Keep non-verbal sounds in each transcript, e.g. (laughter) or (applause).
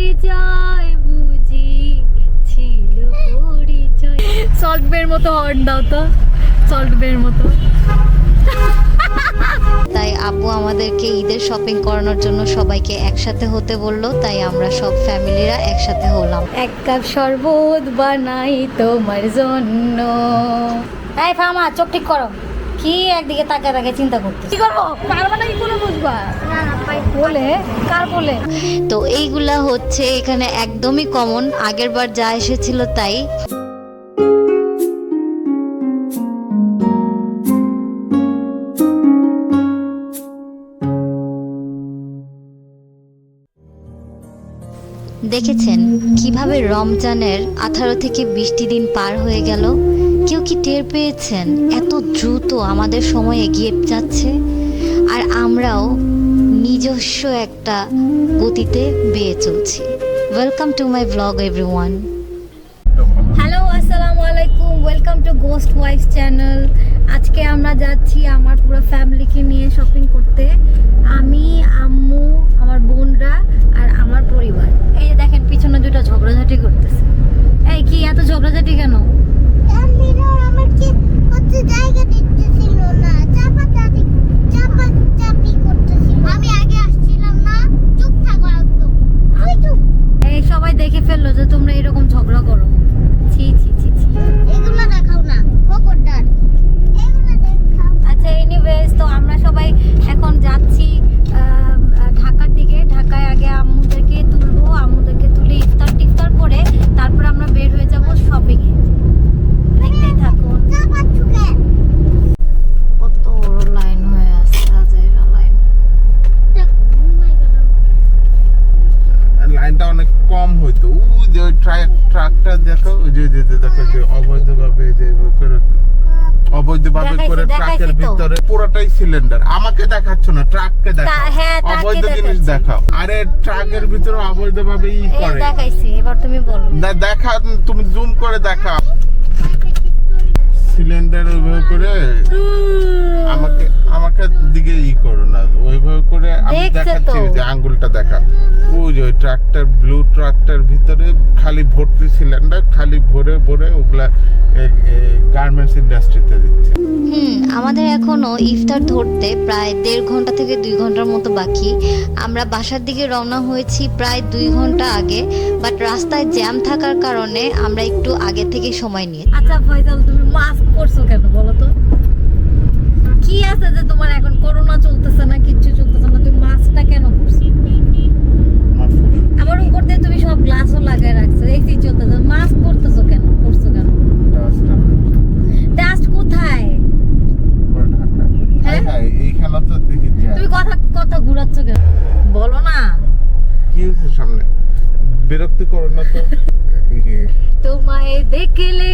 পরিচয় বুঝি ছিল পরিচয়। সল্ট বের মতো হর্ন দাও তো। সল্ট বের মতো। তাই আপু আমাদেরকে ঈদের শপিং করানোর জন্য সবাইকে একসাথে হতে বলল তাই আমরা সব ফ্যামিলিরা একসাথে হলাম। এক কাপ শরবত বানাই তোমার জন্য। এই ফামা চোখ ঠিক করো। কি একদিকে তাকে তাকে চিন্তা করতে কি করব? পারবা না কি করে বুঝবা? তো। এইগুলা হচ্ছে এখানে একদমই কমন আগের বার যা এসেছিল তাই। দেখেছেন কীভাবে রমজানের আঠারো থেকে বিশটি দিন পার হয়ে গেল? কেউ কি টের পেয়েছেন এত দ্রুত আমাদের সময় এগিয়ে যাচ্ছে? আর আমরাও নিজস্ব একটা গতিতে বেয়ে চলছি। Welcome to my blog everyone hello আসসালামু আলাইকুম। Welcome to ghost wife channel আজকে আমরা যাচ্ছি আমার পুরো ফ্যামিলিকে নিয়ে শপিং করতে। আমি, আম্মু, আমার বোনরা আর আমার পরিবার। এই যে দেখেন, পিছনে দুটো ঝগড়াঝাটি করতেছে। এই কি, এত ঝগড়াঝাটি কেন? জায়গা দিতেছিল না চাপা চাপি চাপা চাপি করতেছিল আমি আগে আসছিলাম না চুপ থাকো একদম আমি চুপ এই সবাই দেখে ফেলল যে তোমরা এরকম ঝগড়া করো। ছি ছি ছি ছি। এগুলো দেখাও না খবরদার। এগুলো দেখাও আচ্ছা এনিওয়েজ তো আমরা সবাই এখন যাচ্ছি আহ, ঢাকার দিকে ঢাকায় আগে আম্মুদেরকে তুলবো আম্মুদেরকে তুলে ইফতার টিফতার করে তারপর আমরা বের হয়ে যাব শপিং এ দেখতেই থাকুন চাপা চুকে কত বড় লাইন হয়ে আছে হাজাইরা লাইন লাইনটা অনেক কম হইতো। ওই যে ট্রাক ট্রাকটা দেখো ওই যে যে দেখো যে অবৈধভাবে যে করে অবৈধভাবে করে ট্রাকের ভিতরে পুরোটাই সিলিন্ডার আমাকে দেখাচ্ছ না ট্রাককে দেখাও। হ্যাঁ, অবৈধ জিনিস দেখাও। আরে ট্রাকের ভিতরে অবৈধভাবে ই করে। দেখাইছি এবার তুমি বলো। দে- দেখা তুমি জুম করে দেখাও। সিলিন্ডার ওইভাবে করে আমাকে আমাকে দিকে ই করো না ওইভাবে করে আমি দেখাচ্ছি যে আঙ্গুলটা দেখা। ওই যে ওই ট্রাক্টর ব্লু ট্রাক্টর ভিতরে খালি ভর্তি সিলিন্ডার খালি ভরে ভরে ওগুলা গার্মেন্টস ইন্ডাস্ট্রিতে দিচ্ছে। হুম আমাদের এখনও ইফতার ধরতে প্রায় দেড় ঘণ্টা থেকে দুই ঘণ্টার মতো বাকি। আমরা বাসার দিকে রওনা হয়েছি প্রায় দুই ঘণ্টা আগে বাট রাস্তায় জ্যাম থাকার কারণে আমরা একটু আগে থেকে সময় নিয়ে আচ্ছা ফয়সাল তুমি মাস্ক পরছো কেন বলো তো? কি আছে যে তোমার এখন করোনা চলতেছে না কিচ্ছু চলতেছে না? তুমি মাস্কটা কেন পরছো? আবার উপর দিয়ে তুমি সব গ্লাসও লাগায় রাখছো এসি চলতেছে মাস্ক পরতেছো কেন? পরছো কেন? ডাস্ট কোথায়? হ্যাঁ? তো দেখি তুমি কথা কথা ঘুরাচ্ছ কেন? বলো না। কি হয়েছে সামনে? বিরক্তি করো না তো। (laughs) তোমায় দেখলে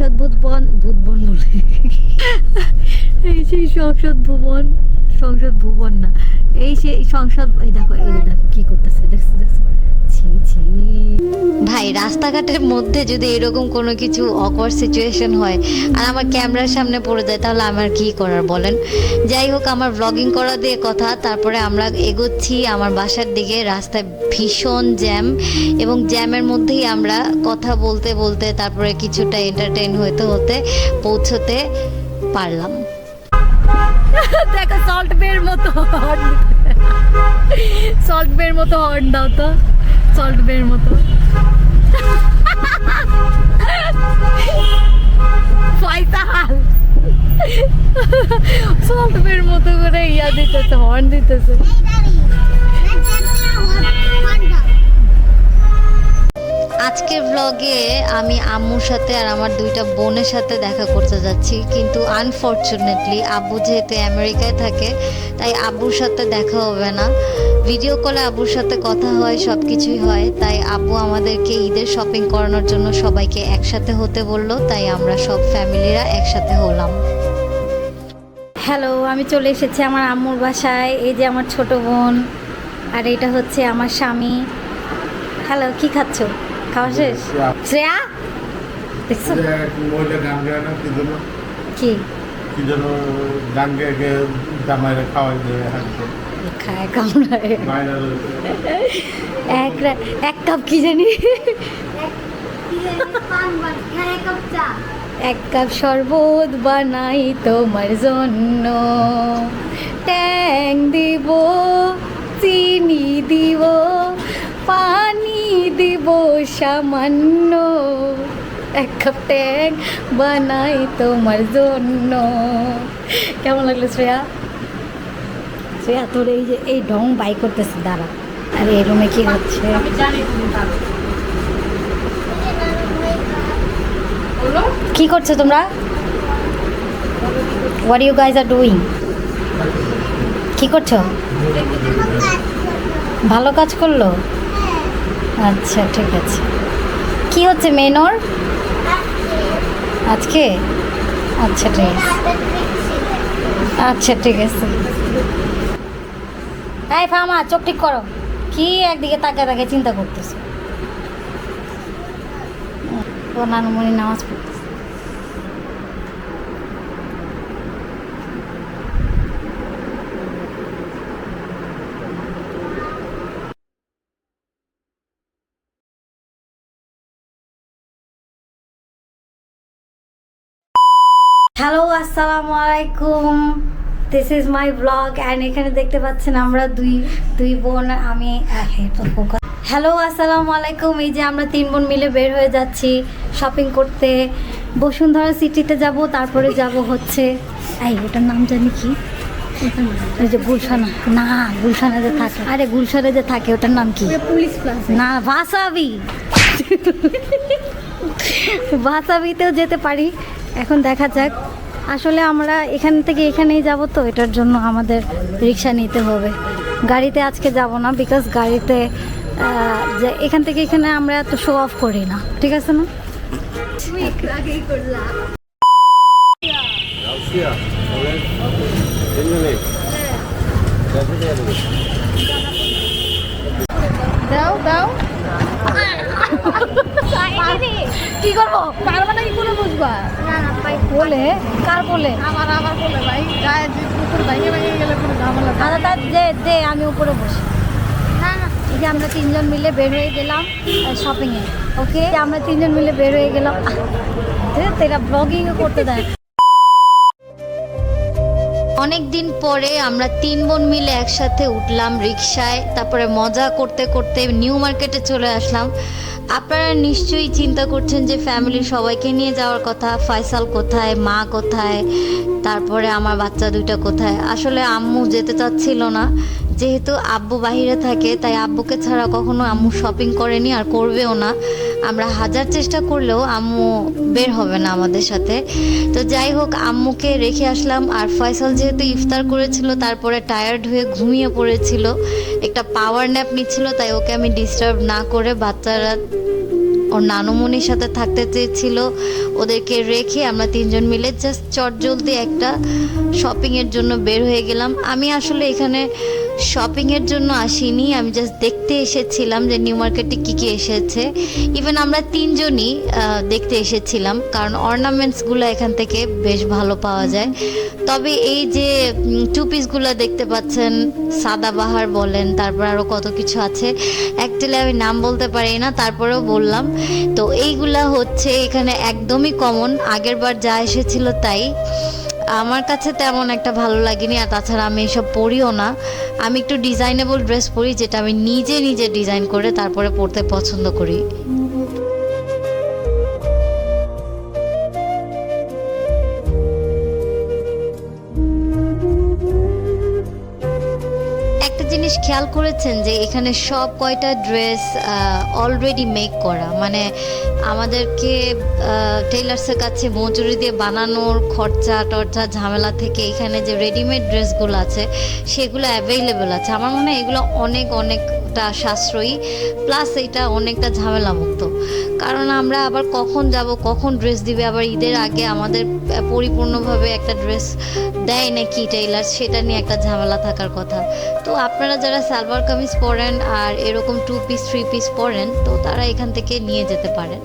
সংসদ ভুতবন ভুতবন বলে। এই সেই সংসদ ভুবন সংসদ ভুবন না। এই সেই সংসদ, এই দেখো এই দেখো কি করতেছে, দেখছ দেখছ। ছি ছি। রাস্তাঘাটের মধ্যে যদি এরকম কোনো কিছু অকওয়ার্ড সিচুয়েশন হয় আর আমার ক্যামেরার সামনে পড়ে যায়, তাহলে আমার কি করার বলেন? যাই হোক, আমার ব্লগিং করা দিয়ে কথা, তারপরে আমরা এগোচ্ছি আমার বাসার দিকে, রাস্তায় ভীষণ জ্যাম এবং জ্যামের মধ্যেই আমরা কথা বলতে বলতে, তারপরে কিছুটা এন্টারটেইন হতে হতে, পৌঁছতে পারলাম। (laughs) দেখো সল্ট বের মতো হর্ন সল্ট (laughs) বের মতো হর্ন দাও তো। সল্ট বের মতো। ফয়সাল সল্ট বের মতো করে ইয়া দিতেছে হর্ন দিতেছে। আজকের ব্লগে আমি আম্মুর সাথে আর আমার দুইটা বোনের সাথে দেখা করতে যাচ্ছি। কিন্তু আনফর্চুনেটলি আব্বু যেহেতু আমেরিকায় থাকে, তাই আব্বুর সাথে দেখা হবে না। ভিডিও কলে আব্বুর সাথে কথা হয় সব কিছুই হয়। তাই আব্বু আমাদেরকে ঈদের শপিং করানোর জন্য সবাইকে একসাথে হতে বলল। তাই আমরা সব ফ্যামিলিরা একসাথে হলাম। হ্যালো আমি চলে এসেছি আমার আম্মুর বাসায়। এই যে আমার ছোট বোন, আর এটা হচ্ছে আমার স্বামী। হ্যালো কি খাচ্ছো? খাওয়া শেষ? শ্রেয়া? দেখছ? মহিলা গান গায় না কি যেন? কি? কি যেন গান গেয়ে জামাইরে খাওয়াই দিয়ে খায় কামড়ায়। এক এক কাপ কি জানি? এক কাপ শরবত বানাই তোমার জন্য। ট্যাং দিব চিনি দিব সামান্য এক কাপ ট্যাং বানাই তোমার জন্য। কেমন লাগল শ্রেয়া? শ্রেয়া তোর এই যে এই ঢং বাই করতেছে দাঁড়া। আরে এই রুমে কি হচ্ছে? কি করছ তোমরা? What you guys are doing কি করছ? ভালো কাজ করল? আচ্ছা ঠিক আছে। কি হচ্ছে মেনর? আজকে? আচ্ছা ঠিক আছে। আচ্ছা ঠিক আছে। এই ফামা চোখ ঠিক করো। কি একদিকে তাকে তাকে চিন্তা করতেছো? নানুমণি নামাজ পড়তেছে হ্যালো আসসালামু আলাইকুম this is my blog and এখানে দেখতে পাচ্ছেন আমরা দুই দুই বোন আমি হ্যালো আসসালামু আলাইকুম এই যে আমরা তিন বোন মিলে বের হয়ে যাচ্ছি শপিং করতে। বসুন্ধরা সিটিতে যাব তারপরে যাব হচ্ছে এই ওটার নাম জানি কি? ওই যে গুলশানা না গুলশানা যে থাকে। আরে গুলশানে যে থাকে ওটার নাম কি? পুলিশ না ভাসাবি ভাসাবিতেও (laughs) যেতে পারি। এখন দেখা যাক। আসলে আমরা এখান থেকে এখানেই যাব তো এটার জন্য আমাদের রিক্সা নিতে হবে। গাড়িতে আজকে যাব না বিকজ গাড়িতে যে এখান থেকে এখানে আমরা এত শো অফ করি না। ঠিক আছে না? দাও দাও। (laughs) কি করব? কার মানে কি করে বুঝবা? না না পাই বলে কার বলে? আমার আবার বলে ভাই। গায়ে যে কুকুর ভাঙে ভেঙে গেলে কোনো ঝামেলা দাদা তা দে দে আমি উপরে বসি। না না। এই যে আমরা তিনজন মিলে বের হয়ে গেলাম শপিংয়ে ওকে আমরা তিনজন মিলে বের হয়ে গেলাম। আহ, তেরা ব্লগিং করতে দেয় অনেক দিন পরে আমরা তিন বোন মিলে একসাথে উঠলাম রিক্সায় তারপরে মজা করতে করতে নিউ মার্কেটে চলে আসলাম। আপনারা নিশ্চয়ই চিন্তা করছেন যে ফ্যামিলির সবাইকে নিয়ে যাওয়ার কথা ফয়সাল কোথায়, মা কোথায়, তারপরে আমার বাচ্চা দুইটা কোথায়? আসলে আম্মু যেতে চাচ্ছিল না। যেহেতু আব্বু বাহিরে থাকে, তাই আব্বুকে ছাড়া কখনো আম্মু শপিং করেনি আর করবেও না। আমরা হাজার চেষ্টা করলেও আম্মু বের হবে না আমাদের সাথে। তো যাই হোক, আম্মুকে রেখে আসলাম। আর ফয়সাল যেহেতু ইফতার করেছিল, তারপরে টায়ার্ড হয়ে ঘুমিয়ে পড়েছিল। একটা পাওয়ার ন্যাপ নিচ্ছিল, তাই ওকে আমি ডিস্টার্ব না করে বাচ্চারা, ওর নানুমনির সাথে থাকতে চেয়েছিল। ওদেরকে রেখে আমরা তিনজন মিলে জাস্ট চটজলদি একটা শপিংয়ের জন্য বের হয়ে গেলাম। আমি আসলে এখানে শপিংয়ের জন্য আসিনি। আমি জাস্ট দেখতে এসেছিলাম যে নিউ মার্কেটে কী কী এসেছে। ইভেন আমরা তিনজনই দেখতে এসেছিলাম, কারণ অর্নামেন্টসগুলো এখান থেকে বেশ ভালো পাওয়া যায়। তবে এই যে টু পিসগুলো দেখতে পাচ্ছেন, সাদাবাহার বলেন, তারপর আরও কত কিছু আছে। অ্যাকচুয়ালি আমি নাম বলতে পারি না, তারপরেও বললাম। তো এইগুলা হচ্ছে এখানে একদমই কমন আগের বার যা এসেছিল তাই। আমার কাছে তেমন একটা ভালো লাগেনি, আর তাছাড়া আমি এসব পরিও না। আমি একটু ডিজাইনেবল ড্রেস পরি, যেটা আমি নিজে নিজে ডিজাইন করে তারপরে পরতে পছন্দ করি। জিনিস খেয়াল করেছেন যে এখানে সব কয়টা ড্রেস অলরেডি মেক করা। মানে আমাদেরকে টেলার্সের কাছে মজুরি দিয়ে বানানোর খরচা টরচা ঝামেলা থেকে এখানে যে রেডিমেড ড্রেসগুলো আছে, সেগুলো অ্যাভেলেবেল আছে। আমার মনে হয় এগুলো অনেক অনেক অনেকটা সাশ্রয়ী প্লাস এটা অনেকটা ঝামেলামুক্ত। কারণ আমরা আবার কখন যাব, কখন ড্রেস দিবে, আবার ঈদের আগে আমাদের পরিপূর্ণভাবে একটা ড্রেস দেয় নাকি টেইলার সেটা নিয়ে একটা ঝামেলা থাকার কথা। তো আপনারা যারা সালোয়ার কামিজ পরেন আর এরকম টু পিস থ্রি পিস পরেন, তো তারা এখান থেকে নিয়ে যেতে পারেন।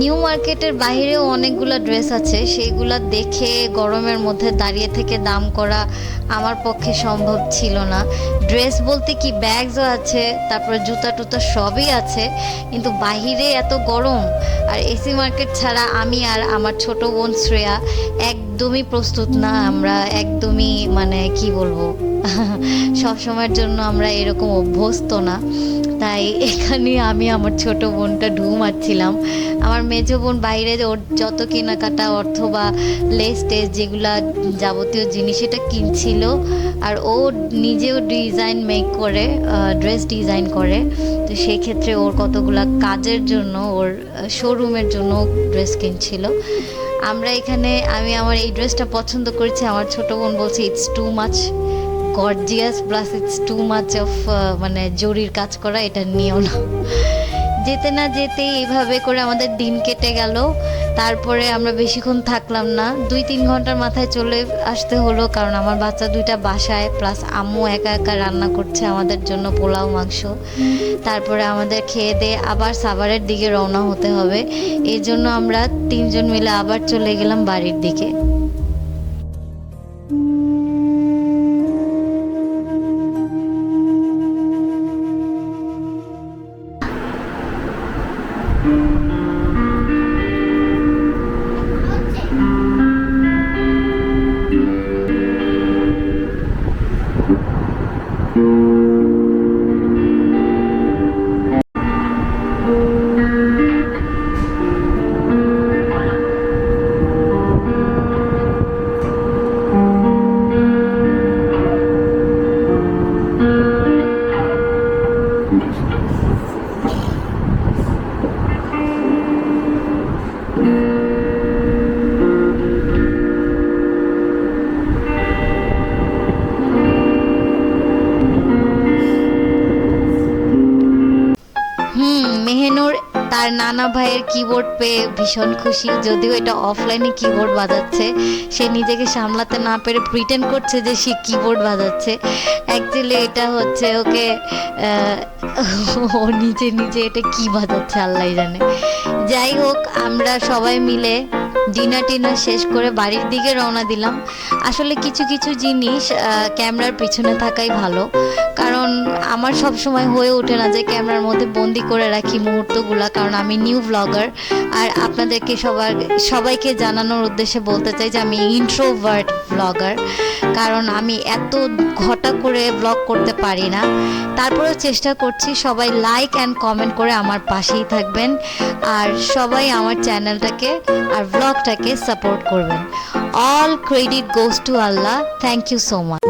নিউ মার্কেটের বাইরেও অনেকগুলো ড্রেস আছে। সেইগুলা দেখে গরমের মধ্যে দাঁড়িয়ে থেকে দাম করা আমার পক্ষে সম্ভব ছিল না। ড্রেস বলতে কি ব্যাগসও আছে, তারপরে জুতা টুতা সবই আছে, কিন্তু বাহিরে এত গরম। আর এসি মার্কেট ছাড়া আমি আর আমার ছোট বোন শ্রেয়া একদমই প্রস্তুত না, আমরা একদমই মানে কি বলব? (laughs) সব সময়ের জন্য আমরা এরকম অভ্যস্ত না। তাই এখানে আমি আমার ছোট বোনটা ঢু মারছিলাম। আমার মেজ বোন বাইরে ওর যত কেনাকাটা অর্থ বা লেস টেস যেগুলা যাবতীয় জিনিস এটা কিনছিল। আর ও নিজেও ডিজাইন মেক করে ড্রেস ডিজাইন করে। তো সেই ক্ষেত্রে ওর কতগুলা কাজের জন্য, ওর শোরুমের জন্য ড্রেস কিনছিল। আমরা এখানে, আমি আমার এই ড্রেসটা পছন্দ করেছি। আমার ছোট বোন বলছে it's too much gorgeous plus it's too much of মানে জরির কাজ করা, এটা নিও না। যেতে না যেতে এইভাবে করে আমাদের দিন কেটে গেল। তারপরে আমরা বেশিক্ষণ থাকলাম না। দুই তিন ঘণ্টার মাথায় চলে আসতে হলো, কারণ আমার বাচ্চা দুইটা বাসায় প্লাস আম্মু একা একা রান্না করছে আমাদের জন্য পোলাও, মাংস। তারপরে আমাদের খেয়ে দিয়ে আবার সাভারের দিকে রওনা হতে হবে। এই জন্য আমরা তিনজন মিলে আবার চলে গেলাম বাড়ির দিকে। তার নানা ভাইয়ের কিবোর্ড পেয়ে ভীষণ খুশি। যদিও এটা অফলাইনে কিবোর্ড বাজাচ্ছে। সে নিজেকে সামলাতে না পেরে প্রিটেন্ড করছে যে সে কিবোর্ড বাজাচ্ছে। অ্যাকচুয়ালি এটা হচ্ছে ওকে (laughs) ও নিজে নিজে এটা কি বাজাচ্ছে আল্লাহ জানে। যাই হোক, আমরা সবাই মিলে ডিনার টিনার শেষ করে বাড়ির দিকে রওনা দিলাম। আসলে কিছু কিছু জিনিস ক্যামেরার পিছনে থাকাই ভালো। কারণ আমার সব সময় হয়ে ওঠে না যে ক্যামেরার মধ্যে বন্দি করে রাখি মুহূর্তগুলা, কারণ আমি নিউ ব্লগার আর আপনাদেরকে সবার, সবাইকে জানানোর উদ্দেশ্যে বলতে চাই যে আমি ইন্ট্রোভার্ট ব্লগার কারণ আমি এত ঘটা করে ব্লগ করতে পারি না। তারপরেও চেষ্টা করছি সবাই লাইক অ্যান্ড কমেন্ট করে আমার পাশেই থাকবেন আর সবাই আমার চ্যানেলটাকে আর ব্লগটাকে সাপোর্ট করবেন। All credit goes to Allah thank you so much